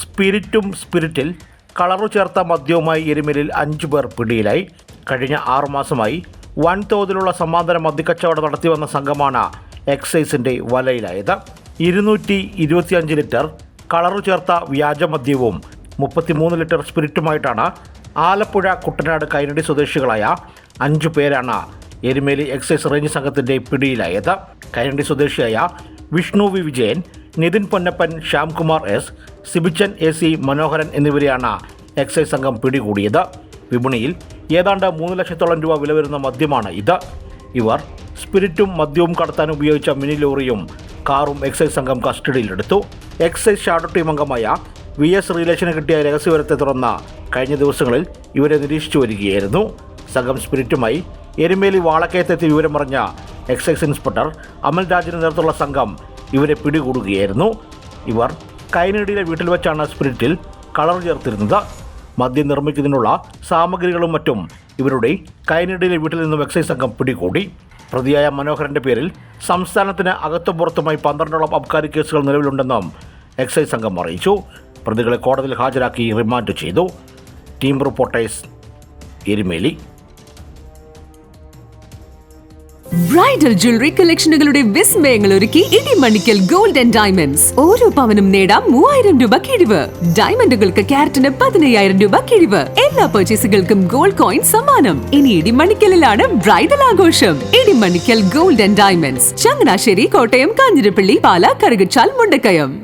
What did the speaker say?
സ്പിരിറ്റും സ്പിരിറ്റിൽ colour ചേർത്ത മദ്യവുമായി എരുമേലിൽ അഞ്ചു പേർ പിടിയിലായി. കഴിഞ്ഞ ആറുമാസമായി വൻതോതിലുള്ള സമാന്തര മദ്യക്കച്ചവടം നടത്തിവന്ന സംഘമാണ് എക്സൈസിന്റെ വലയിലായത്. ഇരുന്നൂറ്റി ഇരുപത്തിയഞ്ച് ലിറ്റർ കളറു ചേർത്ത വ്യാജമദ്യവും മുപ്പത്തിമൂന്ന് ലിറ്റർ സ്പിരിറ്റുമായിട്ടാണ് ആലപ്പുഴ കുട്ടനാട് കൈനടി സ്വദേശികളായ അഞ്ചു പേരാണ് എരുമേലി എക്സൈസ് റേഞ്ച് സംഘത്തിന്റെ പിടിയിലായത്. കൈനടി സ്വദേശിയായ Vishnu V. Vijayan Nithin Ponnappan Shyamkumar S Sibichan A C Manoharan എന്നിവരെയാണ് എക്സൈസ് സംഘം പിടികൂടിയത്. വിപണിയിൽ ഏതാണ്ട് മൂന്ന് ലക്ഷത്തോളം രൂപ വില വരുന്ന മദ്യമാണ് ഇത്. ഇവർ സ്പിരിറ്റും മദ്യവും കടത്താൻ ഉപയോഗിച്ച മിനി ലോറിയും കാറും എക്സൈസ് സംഘം കസ്റ്റഡിയിലെടുത്തു. എക്സൈസ് ഷാഡോ ടീം അംഗമായ വി എസ് റിലേഷന് കിട്ടിയ രഹസ്യവരത്തെ തുടർന്ന് കഴിഞ്ഞ ദിവസങ്ങളിൽ ഇവരെ നിരീക്ഷിച്ചു വരികയായിരുന്നു. സംഘം സ്പിരിറ്റുമായി എരുമേലി വാളക്കയത്തെത്തി വിവരമറിഞ്ഞ എക്സൈസ് ഇൻസ്പെക്ടർ അമൽ രാജിന് നേതൃത്വമുള്ള സംഘം ഇവരെ പിടികൂടുകയായിരുന്നു. ഇവർ കൈനടിയിലെ വീട്ടിൽ വെച്ചാണ് സ്പിരിറ്റിൽ കളർ ചേർത്തിരുന്നത്. മദ്യം നിർമ്മിക്കുന്നതിനുള്ള സാമഗ്രികളും മറ്റും ഇവരുടെ കൈനടിയിലെ വീട്ടിൽ നിന്നും എക്സൈസ് സംഘം പിടികൂടി. പ്രതിയായ മനോഹരന്റെ പേരിൽ സംസ്ഥാനത്തിന് അകത്തും പുറത്തുമായി പന്ത്രണ്ടോളം അബ്കാരി കേസുകൾ നിലവിലുണ്ടെന്നും എക്സൈസ് സംഘം അറിയിച്ചു. പ്രതികളെ കോടതിയിൽ ഹാജരാക്കി റിമാൻഡ് ചെയ്തു. Team reporters Erumeli. Bridal jewellery കളക്ഷനുകളുടെ വിസ്മയങ്ങൾ ഒരുക്കി ഇടിമണിക്കൽ ഗോൾഡ് ആൻഡ് ഡയമണ്ട്സ്. ഓരോ പവനും നേടാം മൂവായിരം രൂപ കിഴിവ്. ഡയമണ്ടുകൾക്ക് ക്യാരറ്റിന് പതിനയ്യായിരം രൂപ കിഴിവ്. എല്ലാ പർച്ചേസുകൾക്കും ഗോൾഡ് കോയിൻ സമ്മാനം. ഇനി ഇടിമണിക്കലിലാണ് ബ്രൈഡൽ ആഘോഷം. Idimannikkal gold and diamonds. Changanassery Kottayam Kanjirappally Pala Karukachal Mundakayam.